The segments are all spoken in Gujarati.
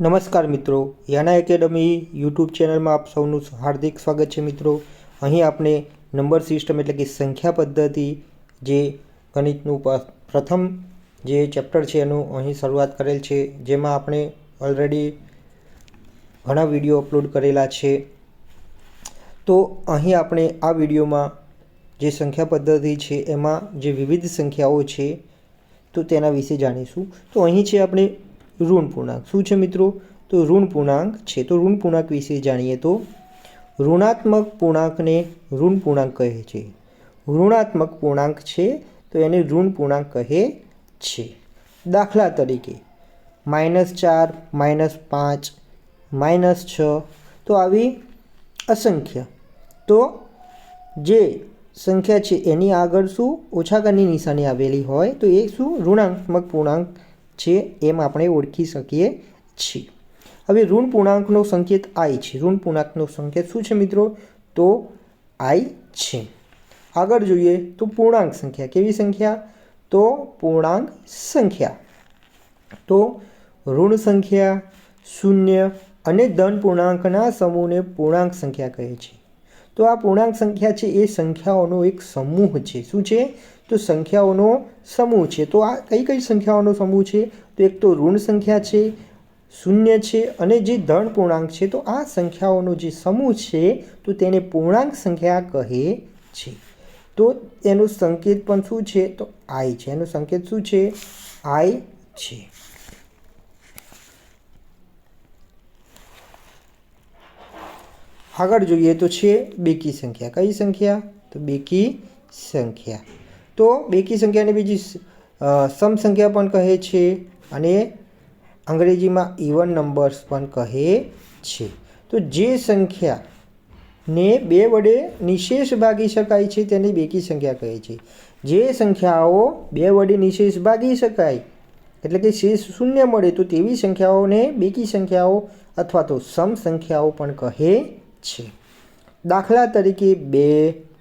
નમસ્કાર મિત્રો, યાના એકેડમી યુટ્યુબ ચેનલમાં આપ સૌનું હાર્દિક સ્વાગત છે મિત્રો. અહીં આપણે નંબર સિસ્ટમ એટલે કે સંખ્યા પદ્ધતિ, જે ગણિતનું પ્રથમ જે ચેપ્ટર છે એનું અહીં શરૂઆત કરેલ છે. જેમાં આપણે ઓલરેડી ઘણા વીડિયો અપલોડ કરેલા છે. તો અહીં આપણે આ વિડીયોમાં જે સંખ્યા પદ્ધતિ છે, એમાં જે વિવિધ સંખ્યાઓ છે, તો તેના વિશે જાણીશું. તો અહીં છે આપણે ઋણ પૂર્ણાંક. શું છે મિત્રો? તો ઋણ પૂર્ણાંક છે. તો ઋણ પૂર્ણાંક વિશે જાણીએ તો ઋણાત્મક પૂર્ણાંકને ઋણ પૂર્ણાંક કહે છે. ઋણાત્મક પૂર્ણાંક છે, તો એને ઋણ પૂર્ણાંક કહે છે. દાખલા તરીકે, માઇનસ ચાર, માઇનસ પાંચ, માઇનસ છ, તો આવી અસંખ્ય. તો જે સંખ્યા છે એની આગળ શું? ઓછાકારની નિશાની આવેલી હોય તો એ શું? ઋણાત્મક પૂર્ણાંક છે એમ આપણે ઓળખી શકીએ છીએ. હવે ઋણ પૂર્ણાંકનો સંકેત આઈ છે. ઋણ પૂર્ણાંકનો સંકેત શું છે મિત્રો? તો આઈ છે. આગળ જોઈએ તો પૂર્ણાંક સંખ્યા. કેવી સંખ્યા? તો પૂર્ણાંક સંખ્યા. તો ઋણ સંખ્યા શૂન્ય અને ધન પૂર્ણાંકના સમૂહને પૂર્ણાંક સંખ્યા કહે છે. તો આ પૂર્ણાંક સંખ્યા છે એ સંખ્યાઓનો એક સમૂહ છે. શું છે? તો સંખ્યાઓનો સમૂહ છે. તો આ કઈ કઈ સંખ્યાઓનો સમૂહ છે? તો એક તો ઋણ સંખ્યા છે, શૂન્ય છે અને જે ધન પૂર્ણાંક છે. તો આ સંખ્યાઓનો જે સમૂહ છે, તો તેને પૂર્ણાંક સંખ્યા કહે છે. તો એનો સંકેત પણ શું છે? તો આઈ છે. એનો સંકેત શું છે? આઈ છે. આગળ જોઈએ તો છે બેકી સંખ્યા. કઈ સંખ્યા? તો બેકી સંખ્યા. તો બેકી સંખ્યાને બીજી સમ સંખ્યા પણ કહે છે અને અંગ્રેજીમાં ઇવન નંબર્સ પણ કહે છે. તો જે સંખ્યાને બે વડે નિશેષ ભાગી શકાય છે તેને બેકી સંખ્યા કહે છે. જે સંખ્યાઓ બે વડે નિશેષ ભાગી શકાય, એટલે કે શેષ શૂન્ય મળે, તો તેવી સંખ્યાઓને બેકી સંખ્યાઓ અથવા તો સમ સંખ્યાઓ પણ કહે છે. દાખલા તરીકે બે,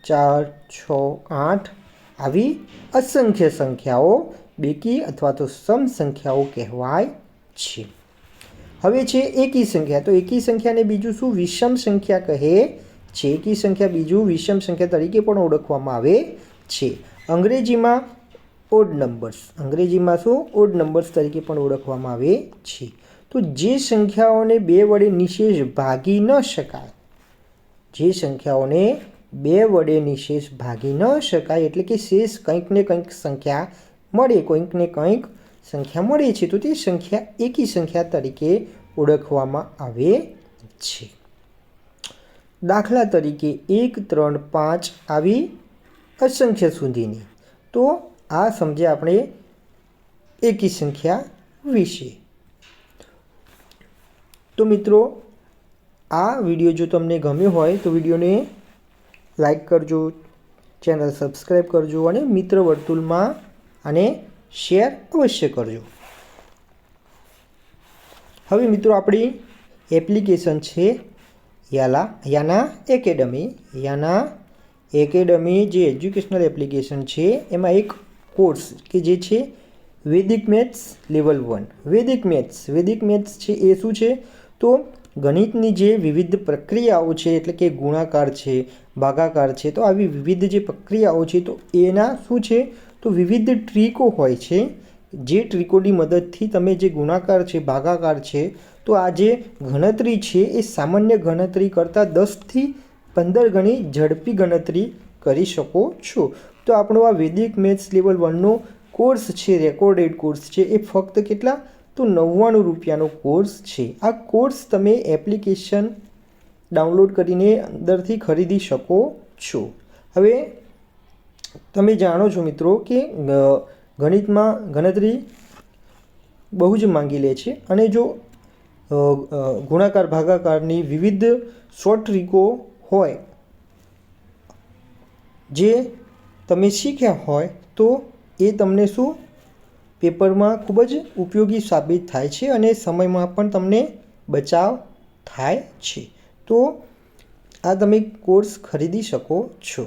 ચાર, છ, આઠ આવી અસંખ્ય સંખ્યાઓ બેકી અથવા તો સમ સંખ્યાઓ કહેવાય છે. હવે છે એકી સંખ્યા. તો એકી સંખ્યાને બીજું શું? વિષમ સંખ્યા કહે છે. એકી સંખ્યા બીજું વિષમ સંખ્યા તરીકે પણ ઓળખવામાં આવે છે. અંગ્રેજીમાં ઓડ નંબર્સ અંગ્રેજીમાં શું? ઓડ નંબર્સ તરીકે પણ ઓળખવામાં આવે છે. તો જે સંખ્યાઓને બે વડે નિશેષ ભાગી ન શકાય, જે સંખ્યાઓને બે વડે નિશેષ ભાગી ન શકાય એટલે કે શેષ કંઈક ને કંઈક સંખ્યા મળે કંઈક ને કંઈક સંખ્યા મળે છે. તો તે સંખ્યા એકી સંખ્યા તરીકે ઓળખવામાં આવે છે. દાખલા તરીકે એક, ત્રણ, પાંચ આવી અસંખ્ય સુધીની. તો આ સમજે આપણે એકી સંખ્યા વિશે. તો મિત્રો, આ વીડિયો જો તમને ગમ્યો હોય તો વિડીયોને લાઈક કરજો, ચેનલ સબસ્ક્રાઈબ કરજો અને મિત્ર વર્તુળમાં અને શેર અવશ્ય કરજો. હવે મિત્રો આપણી એપ્લિકેશન છે યાલા, યાના એકેડમી. યાના એકેડમી જે એજ્યુકેશનલ એપ્લિકેશન છે, એમાં એક કોર્સ કે જે છે Vedic maths level one. Vedic maths Vedic maths છે એ શું છે? તો ગણિતની જે વિવિધ પ્રક્રિયાઓ છે, એટલે કે ગુણાકાર છે, ભાગાકાર છે, તો આવી વિવિધ જે પ્રક્રિયાઓ છે, તો એના શું છે? તો વિવિધ ટ્રીકો હોય છે. જે ટ્રીકોની મદદથી તમે જે ગુણાકાર છે, ભાગાકાર છે, તો આ જે ગણતરી છે, એ સામાન્ય ગણતરી કરતાં દસથી પંદર ગણી ઝડપી ગણતરી કરી શકો છો. તો આપણો આ વૈદિક મેથ્સ લેવલ વનનો કોર્સ છે, રેકોર્ડેડ કોર્સ છે, એ ફક્ત કેટલા તો નવ્વાણું રૂપિયાનો કોર્સ છે. આ કોર્સ તમે એપ્લિકેશન ડાઉનલોડ કરીને અંદરથી ખરીદી શકો છો. હવે તમે જાણો છો મિત્રો કે ગણિતમાં ગણતરી બહુ જ માંગી લે છે અને જો ગુણાકાર ભાગાકારની વિવિધ શોર્ટ ટ્રીકો હોય, જે તમે શીખ્યા હોય તો એ તમને શું પેપરમાં ખૂબ જ ઉપયોગી સાબિત થાય છે અને સમયમાં પણ તમને બચાવ થાય છે. તો આ તમે કોર્સ ખરીદી શકો છો.